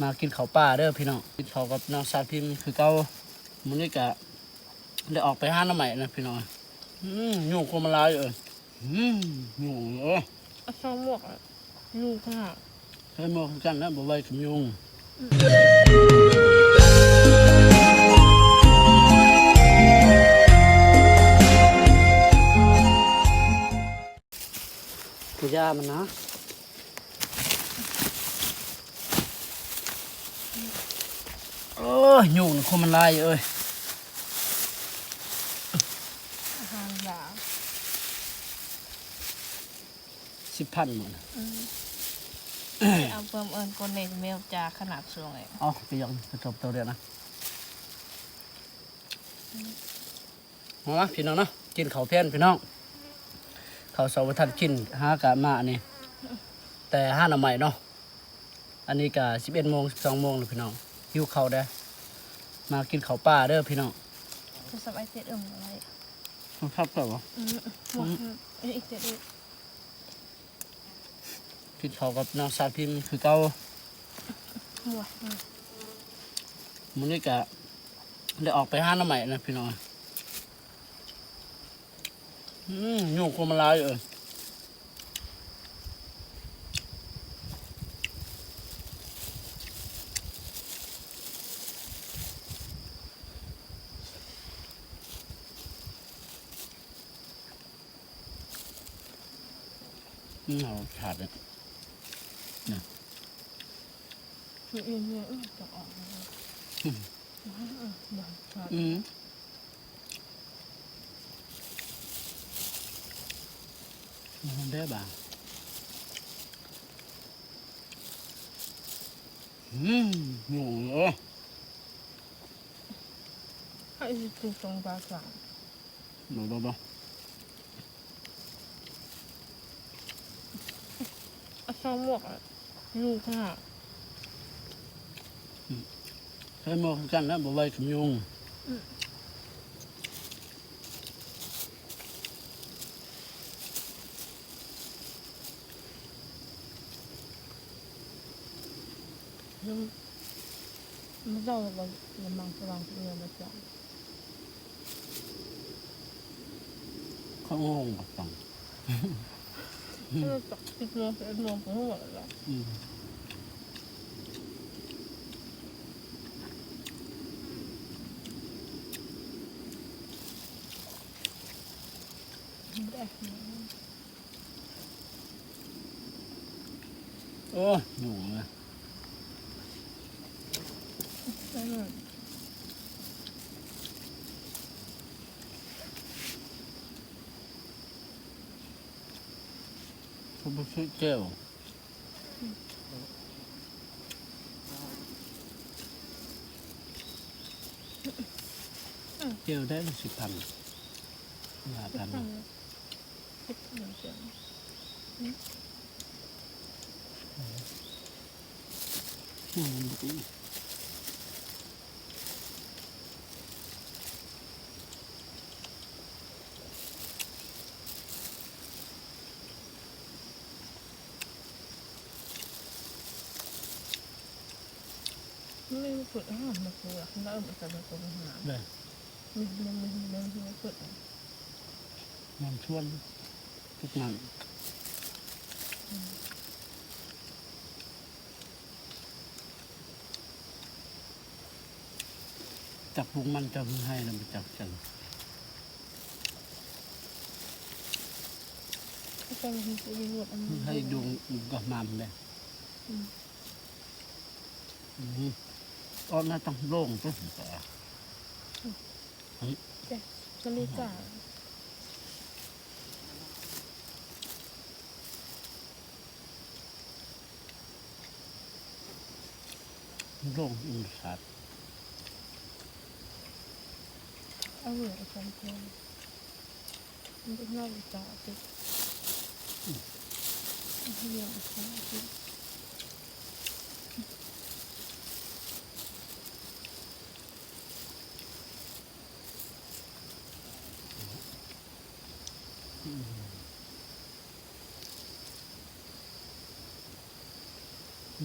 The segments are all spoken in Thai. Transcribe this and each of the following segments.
มากินข้าวป่าเด้อพี่น้องกินข้าวกับน้องสาวพิมพ์คือเก่ามื้อนี้ก็ได้ออกไปหาหน้ำใหม่นะพี่น้องอืมยุ่งคนมาลายเอ้ยอืมยุ่งเอ้ยเอาช่องหมวกอะลูกค่ะเคยมองคือกันนะบ่ไว้กับยุ่งคือยามันนะ โอ้ยยุ่งคนมันลายเอ้ยอาหารยาสิบพันหมดเอาเพิ่มเอิญคนในเมลจาขนาดสูงเลยเอาไปยังไปจบตัวเดียวนะมาพี่น้องเนาะกินข้าวเพี้ยนพี่น้องข้าวเสาร์ทันกินห้ากะมาอันนี้แต่ห้าหน่อใหม่เนาะอันนี้กะสิบเอ็ดโมงสิบสองโมงเลยพี่น้อง หิวข้าวได้อมากินข้าวป่าเด้อพี่น้องจะสับไอเจ็ดเอิมอะไรมันพับเปล่าวะอืมหมวกเอ้ยอีกเจ็ดอีกกินข้าวกับน้องสาวพิมพ์คือเก่าหมวกอืมมื้อนี้กะได้ออกไปหาหน้ำใหม่นะพี่น้องอืมยุ่งคนมาลายเอ้ยอื เอาขาดเลยมีอื่นเนี่ยอืมจะออกมาเลยอืมอืมเดี๋ยวขาดอืมมันได้บ่างอืมงงเออให้ติดตรงปลาสามบ่บ่บ่เอาช่องหมวกอะลูกค่ะเคยมองคือกันนะบ่ไว้กับยุงอืมไม่ต้องระวังระมังระวังเงินมาจับเขางงกับฟัง ถ้าเราจับติดโมงสิบเอ็ดโมงผมก็หมดแล้วอืมไม่ได้โอ้ยยุงเลยไม่ได้ เขาบ่ซื้อแก้วแก้วได้สิบพันห้าพันทำคิดเหมือนกันอืมบ่ดี ไม่ได้ ฝึกอาหารมาคือแล้วมันจะมาฝึกอาหารได้มีมันมีเรื่องที่ไม่ฝึกมันชวนทุกนั้นจับพุงมันจะมึงให้แล้วมันจับจังให้ดวงกับมามเลยอืม ตอนนั้นต้องโล่งตัวแต่ก็รู้จักโล่งอินสัตว์เอาเหลือไอ้คนเดียมันเป็นนอกจากติดเฮียเขาติดดำลึกว่าเบียใจอ่อนอีกมันจะมามังลูกมัน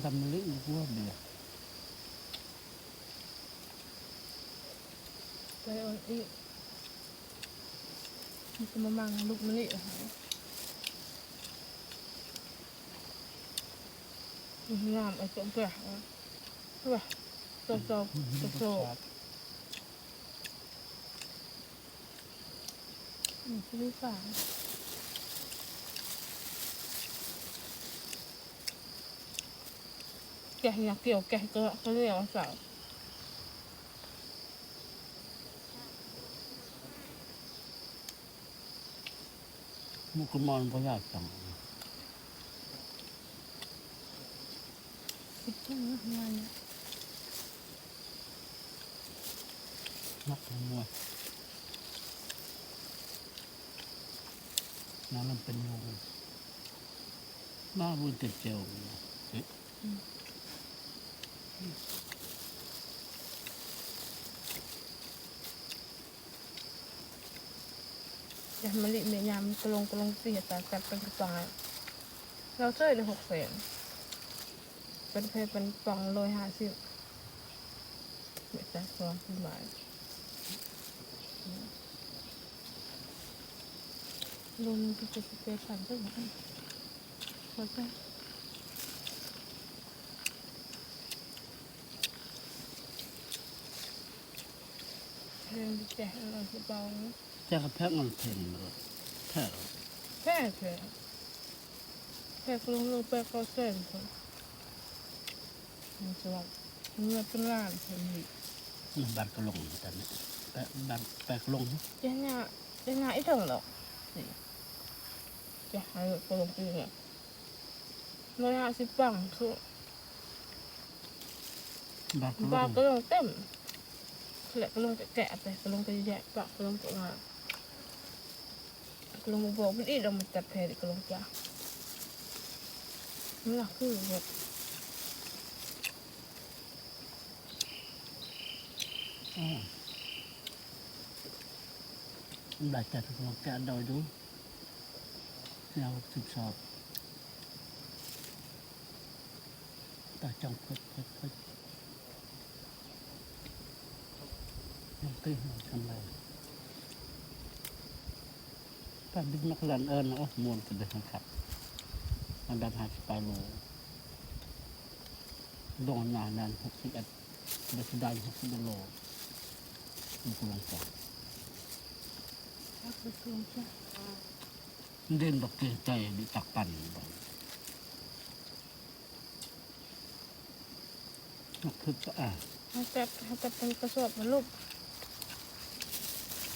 Sambil gua dia. Đây ơi, đi. Cái mà mang lúc nó nị. Làm ở chỗ kìa. Kìa. Sâu sâu, sâu sâu. Ừ, cái phản. กะอยากเกี่ยวแกะก็ก็เรียกว่าสาวมุกมอนบ่อยากจังคิดจังนะงานนักมวยน้ำมันเป็นงูหน้าบุญติดเจลเอ๊ะ จะมาลิเมียยามกระลงกระลงเสียแต่กัดเป็นกระตายเราเจอในหกแสนเป็นเพเป็นปองโรยห้าสิบเม็ดแต่สองสิบบาทลุงจะจะเปย์พันก็เหมือนกันเข้าใจ เรื่องแจกเราจะเบาแจ้งกับแพทย์มันเพ่นเลยแพทย์แค่แค่แค่กลงลงไปก็เส้นคนมันจะว่ามันเป็นล้านคนอีกบัตรก็ลงแต่เนี่ยแปะบัตรแปะก็ลงยังไงยังไงไอ้ถึงหรอกสิจะให้กลงไปเนี่ยร้อยห้าสิบปังคือบัตรก็ลบ้างก็ลงเต็ม แหละก็ลงแกะไปก็ลงไปแยกปากก็ลงตัวมาก็ลงมาบอกมันอีกเรามาจัดแพรก็ลงจ้ามันหลักคือแบบมันได้จัดของแกะดอยดูยาวสิบสอบตาจังเพิดพดพด ยังตื้อทำไรป้าดึกนักเรียนเอิญโอ้มวนกันเลยครับอันดับห้าสิบแปโลดงหนานันหกสิบเอ็ดเบสได้หกสิบโลมันกำลังจับรักไปคืนจ้าเด่นบอกเกรงใจดิตักปั่นบอกนักพึกก็อ่าให้จับให้จับเป็นกระสอบมันลูกจนลูจักบเดิเป็นมแตอนเนี้ยเต็มมันนักจับเป็นกระสอบอะก็วิ่งเมไปมันติดเป็นโหลเ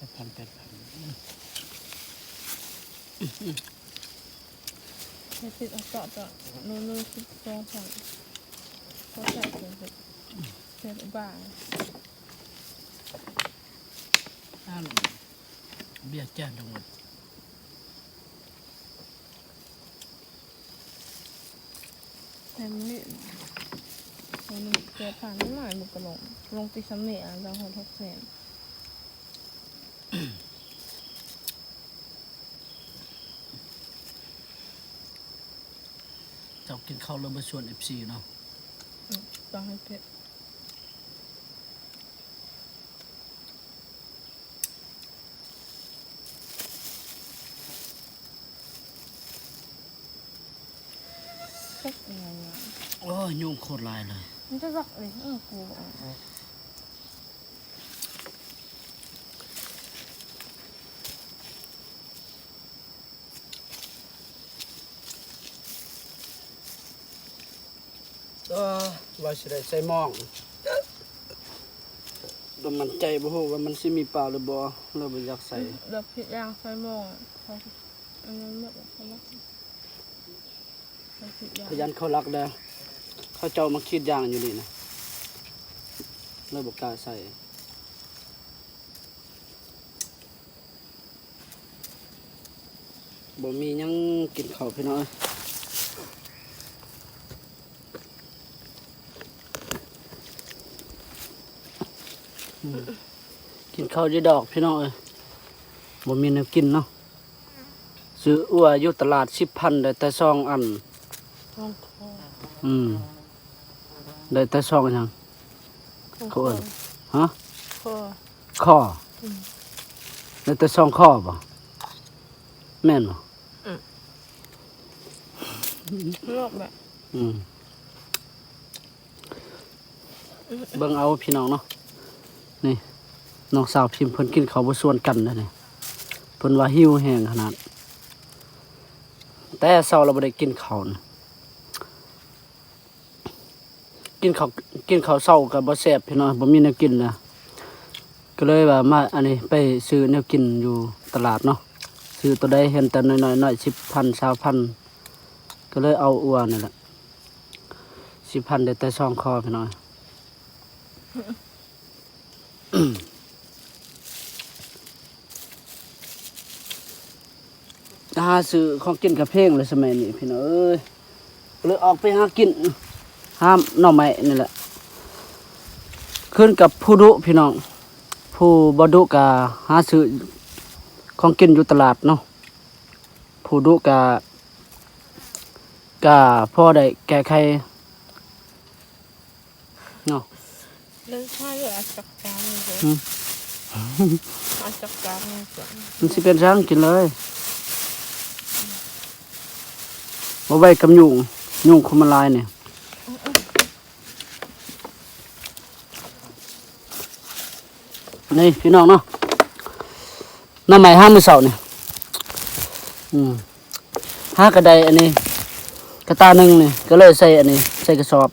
จะพันแปดพันให้ติดเอาเจาะเจาะนู่นนู่นสิบสองพันเขาใส่เสร็จเสร็จบ้างอ่านเบี้ยแจ้งทั้งหมดแต่มันนี่มันเกิดผ่านไม่หน่อยมันก็ลงลงตีสมัยอะจังหวัดหกแสน เจ้า กินข้าวแล้วมาชวนเอฟซีเนาะจังให้เพชรเช็คยังไงวะโอ้ยยุ่งโคตรลายเลย มันจะรักเลยเออกูบอก เออ ว่าสิได้ใส่หมองดมมันใจบ่ฮู้ว่ามันสิมีเปล่าหรือบ่เราบ่อยากใส่เดี๋ยวผิดอย่างไฟโมงเขาอันนั้นหมดแล้วเขารักเขาผิดอย่างพยันเขารักแล้วเขาเจ้ามาคิดอย่างอยู่นี่นะเลยบอกกล้าใส่บ่มีหยังกินข้าวพี่น้อย กินข้าวดีดอกพี่น้องเอ้ยบ่มีแนวกินเนาะซื้ออัวอยู่ตลาดสิบพันได้แต่ซองอันห้องคออืมได้แต่ซองหยังห้องเขาเอิ้นฮะคอข้ออมได้แต่ซองข้อบ่แม่นบ่ลอกแบบอืมเบิ่งเอาพี่น้องเนาะ นี่น้องสาวพิมพ์เพิ่นกินข้าบ่ส่วนกันนะนี่เพิ่นว่าหิวแห้งขนาด แต่เช้าเราบ่ได้กินข้าวนะกินข้าวกินข้าวเช้าก็บ่แซ่บพี่น้องบ่มีแนวกินนะก็เลยว่ามาอันนี้ไปซื้อแนวกินอยู่ตลาดเนาะซื้อตัวใดเห็นแต่น้อยๆน้อย10,000 20,000ก็เลยเอาอัวนนี่แหละ10,000ได้แต่ซองคอพี่น้อง หาซื้อของกินกับเพลงเลยสมัยนี้พี่น้องเอ้ยเลยออกไปหากินห้ามหน่อไม้นี่แหละ ขึ้นกับผู้ดุพี่น้อง ผู้บดุกาหาซื้อของกินอยู่ตลาดเนาะผู้ดุกากาพ่อได้แก้ไขเนาะเรื่องข้เยอะอจักการยอื มอาจักการเลยจ้ะมันสิเป็นช่างกินเลยบ่ไว้กับยุงยุงคุมนลายเนี่ยนี่พี่น้องเนาะน้ำใหม่ห้ามือเสาเนี่ยอืมห้ากระไดอันนี้ กระตาหนึ่งเนี่ยก็เลยใส่อันนี้ ใส่กระสอบ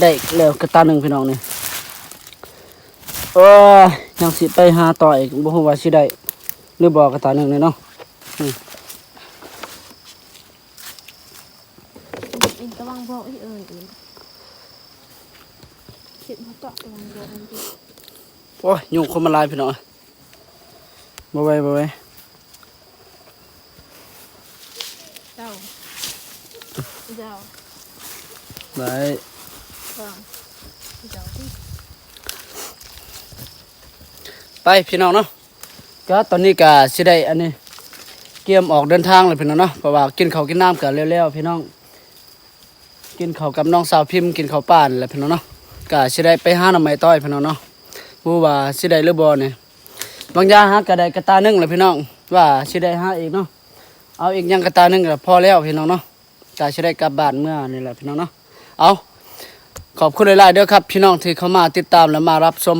ได้แล้วกระตาหนึ่งพี่น้องเนี่ย โอ้ยยังสิไปหาต่ออีกบ่ฮู้ว่าสิได้หรือบ่กระตาหนึ่งเลยเนาะอินตะวังบอกอีเอิญอีกคิดมาตอกตะวังบอกมันดิโอ้ยยุงคนมาลายพี่น้องบ่ไหว้บ่ไหว้เจ้าเจ้าได้เจ้าเจ้าที่ ไปพี่น้องเนาะก็ตอนนี้ก็สิได้อันนี้เกียมออกเดินทางเลยพี่น้องเนาะเพราะว่ากินข้าวกินน้ำกันแล้วๆพี่น้อง กินข้าวกับน้องสาวพิมพ์กินข้าวป้านแหละพี่น้องเนาะก็สิได้ไปหาหน่อไม้ต้อยพี่น้องเนาะบ่ว่าสิได้หรือบ่เนี่ยบางอย่างหากระไดกระตาหนึ่งแหละพี่น้องว่าสิได้หาอีกเนาะเอาอีกอยังกระตาหนึ่งก็พอแล้วพี่น้องเนาะก็สิได้กลับบ้านเมื่อนี่แหละพี่น้องเนาะเอาขอบคุณหลายๆเด้อครับ พี่น้องที่เข้ามาติดตามและมารับชม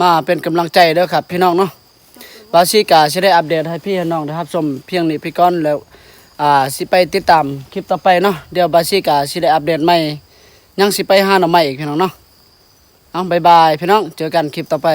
มาเป็นกำลังใจเด้อครับ พี่น้องเนาะบาซิกาจะได้อัปเดตให้พี่น้องนะครับชมเพียงนี้พี่ก้อนแล้วอ่าสิไปติดตามคลิปต่อไปเนาะเดี๋ยวบาซิกาสิได้อัปเดตใหม่ยังสิไปหาหน่อใหม่อีกพี่น้องเนาะเอาบายบายพี่น้องเจอกันคลิปต่อไป